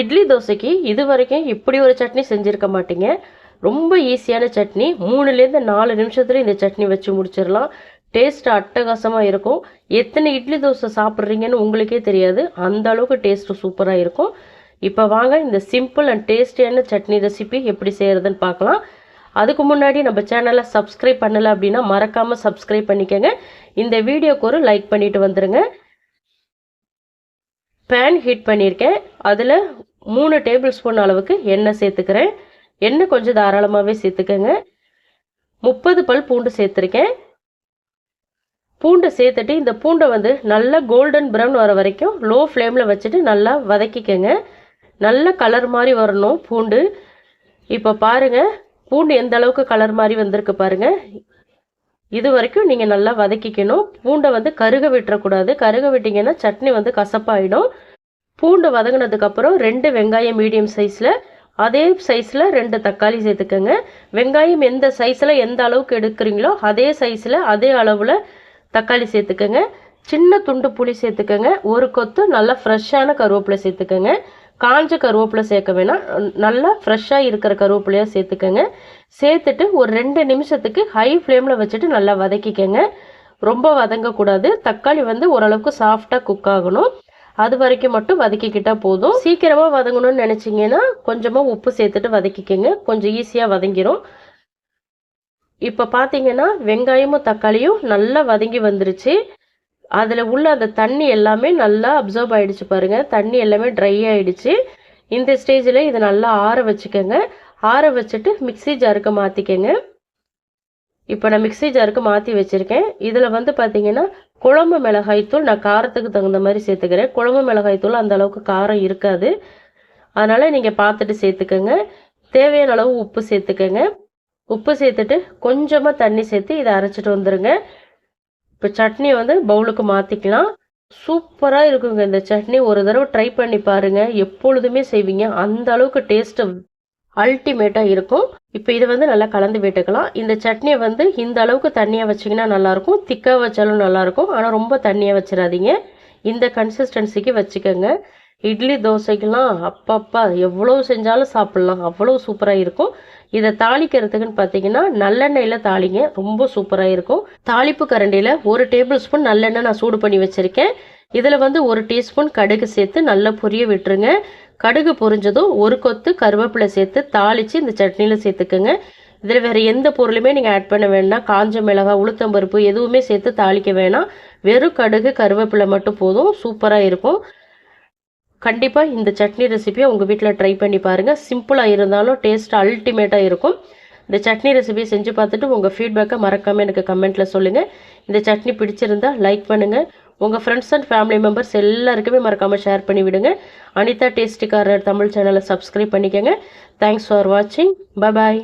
இட்லி தோசைக்கு இது வரைக்கும் இப்படி ஒரு சட்னி செஞ்சுருக்க மாட்டீங்க. ரொம்ப ஈஸியான சட்னி. மூணுலேருந்து நாலு நிமிஷத்தில் இந்த சட்னி வச்சு முடிச்சிடலாம். டேஸ்ட் அட்டகாசமாக இருக்கும். எத்தனை இட்லி தோசை சாப்பிட்றீங்கன்னு உங்களுக்கே தெரியாது. அந்த அளவுக்கு டேஸ்ட்டு சூப்பராக இருக்கும். இப்போ வாங்க இந்த சிம்பிள் அண்ட் டேஸ்டியான சட்னி ரெசிபி எப்படி செய்கிறதுன்னு பார்க்கலாம். அதுக்கு முன்னாடி நம்ம சேனலை சப்ஸ்கிரைப் பண்ணலை அப்படின்னா மறக்காமல் சப்ஸ்கிரைப் பண்ணிக்கோங்க. இந்த வீடியோக்கு ஒரு லைக் பண்ணிவிட்டு வந்துடுங்க பேன் ஹீட் பண்ணியிருக்கேன். அதில் மூணு டேபிள் ஸ்பூன் அளவுக்கு எண்ணெய் சேர்த்துக்கிறேன். எண்ணெய் கொஞ்சம் தாராளமாகவே சேர்த்துக்கோங்க. முப்பது பல் பூண்டு சேர்த்துருக்கேன். பூண்டை சேர்த்துட்டு இந்த பூண்டை வந்து நல்லா கோல்டன் ப்ரௌன் வர வரைக்கும் லோ ஃப்ளேமில் வச்சுட்டு நல்லா வதக்கிக்கங்க. நல்ல கலர் மாதிரி வரணும் பூண்டு. இப்போ பாருங்கள் பூண்டு எந்த அளவுக்கு கலர் மாதிரி வந்திருக்கு பாருங்கள் இது வரைக்கும் நீங்கள் நல்லா வதக்கிக்கணும். பூண்டை வந்து கருக விட்டுறக்கூடாது. கருக விட்டிங்கன்னா சட்னி வந்து கசப்பாயிடும். பூண்டு வதங்கினதுக்கப்புறம் ரெண்டு வெங்காயம் மீடியம் சைஸில் அதே சைஸில் ரெண்டு தக்காளி சேர்த்துக்கோங்க. வெங்காயம் எந்த சைஸில் எந்த அளவுக்கு எடுக்கிறீங்களோ அதே சைஸில் அதே அளவில் தக்காளி சேர்த்துக்கோங்க. சின்ன துண்டு புளி சேர்த்துக்கோங்க. ஒரு கொத்து நல்லா ஃப்ரெஷ்ஷான கருவேப்பிலை சேர்த்துக்கோங்க. காஞ்ச கருவேப்பிலை சேர்க்க வேணாம். நல்லா ஃப்ரெஷ்ஷாக இருக்கிற கருவேப்பிலையாக சேர்த்துக்கோங்க. சேர்த்துட்டு ஒரு ரெண்டு நிமிஷத்துக்கு ஹை ஃப்ளேமில் வச்சுட்டு நல்லா வதக்கிக்கோங்க. ரொம்ப வதங்கக்கூடாது. தக்காளி வந்து ஓரளவுக்கு சாஃப்டாக குக் ஆகணும். அது வரைக்கும் மட்டும் வதக்கிக்கிட்டால் போதும். சீக்கிரமாக வதங்கணும்னு நினச்சிங்கன்னா கொஞ்சமாக உப்பு சேர்த்துட்டு வதக்கிக்கோங்க. கொஞ்சம் ஈஸியாக வதங்கிரும். இப்போ பார்த்தீங்கன்னா வெங்காயமும் தக்காளியும் நல்லா வதங்கி வந்துருச்சு. அதில் உள்ள அந்த தண்ணி எல்லாமே நல்லா அப்சர்வ் ஆகிடுச்சு பாருங்கள் தண்ணி எல்லாமே ட்ரை ஆகிடுச்சு இந்த ஸ்டேஜில் இதை நல்லா ஆற வச்சுக்கோங்க. ஆற வச்சுட்டு மிக்சி ஜாருக்கு மாற்றிக்கோங்க இப்போ நான் மிக்சி ஜாருக்கு மாற்றி வச்சுருக்கேன். இதில் வந்து பார்த்தீங்கன்னா குழம்பு மிளகாய்த்தூள் நான் காரத்துக்கு தகுந்த மாதிரி சேர்த்துக்கிறேன். குழம்பு மிளகாய்த்தூள் அந்த அளவுக்கு காரம் இருக்காது. அதனால் நீங்கள் பார்த்துட்டு சேர்த்துக்கோங்க. தேவையான அளவு உப்பு சேர்த்துக்கோங்க. உப்பு சேர்த்துட்டு கொஞ்சமாக தண்ணி சேர்த்து இதை அரைச்சிட்டு வந்துடுங்க இப்போ சட்னியை வந்து பவுலுக்கு மாற்றிக்கலாம் சூப்பராக இருக்குங்க இந்த சட்னி. ஒரு தடவை ட்ரை பண்ணி பாருங்கள் எப்பொழுதுமே செய்வீங்க. அந்த அளவுக்கு டேஸ்ட்டு அல்டிமேட்டாக இருக்கும். இப்போ இதை வந்து நல்லா கலந்து விட்டுக்கலாம். இந்த சட்னியை வந்து இந்த அளவுக்கு தண்ணியாக வச்சிங்கன்னா நல்லாயிருக்கும். திக்காக வச்சாலும் நல்லாயிருக்கும். ஆனால் ரொம்ப தண்ணியாக வச்சிடாதீங்க. இந்த கன்சிஸ்டன்சிக்கு வச்சுக்கோங்க. இட்லி தோசைக்கெலாம் அப்பப்பா எவ்வளோ செஞ்சாலும் சாப்பிட்லாம். அவ்வளோ சூப்பராக இருக்கும். இதை தாளிக்கிறதுக்குன்னு பார்த்தீங்கன்னா நல்லெண்ணெயில் தாளிங்க. ரொம்ப சூப்பராக இருக்கும். தாளிப்பு கரண்டியில் ஒரு டேபிள் ஸ்பூன் நல்லெண்ணெய் நான் சூடு பண்ணி வச்சுருக்கேன். இதில் வந்து ஒரு டீஸ்பூன் கடுகு சேர்த்து நல்லா பொரிய விட்டுருங்க. கடுகு பொரிஞ்சதும் ஒரு கொத்து கருவேப்பிலை சேர்த்து தாளித்து இந்த சட்னியில் சேர்த்துக்கோங்க. இதில் வேறு எந்த பொருளுமே நீங்கள் ஆட் பண்ண வேணாம் காஞ்ச மிளகாய் உளுத்தம்பருப்பு எதுவுமே சேர்த்து தாளிக்க வேணாம். வெறும் கடுகு கருவேப்பிலை மட்டும் போதும். சூப்பராக இருக்கும். கண்டிப்பாக இந்த சட்னி ரெசிபியை உங்கள் வீட்டில் ட்ரை பண்ணி பாருங்கள் சிம்பிளாக இருந்தாலும் டேஸ்ட் அல்டிமேட்டாக இருக்கும். இந்த சட்னி ரெசிபியை செஞ்சு பார்த்துட்டு உங்கள் ஃபீட்பேக்கை மறக்காமல் எனக்கு கமெண்ட்டில் சொல்லுங்கள் இந்த சட்னி பிடிச்சிருந்தா லைக் பண்ணுங்கள் உங்கள் ஃப்ரெண்ட்ஸ் அண்ட் ஃபேமிலி மெம்பர்ஸ் எல்லாருக்குமே மறக்காமல் ஷேர் பண்ணி விடுங்க. அனிதா டேஸ்டிக்காரர் தமிழ் சேனலை சப்ஸ்கிரைப் பண்ணிக்கோங்க. தேங்க்ஸ் ஃபார் வாட்சிங் பாய்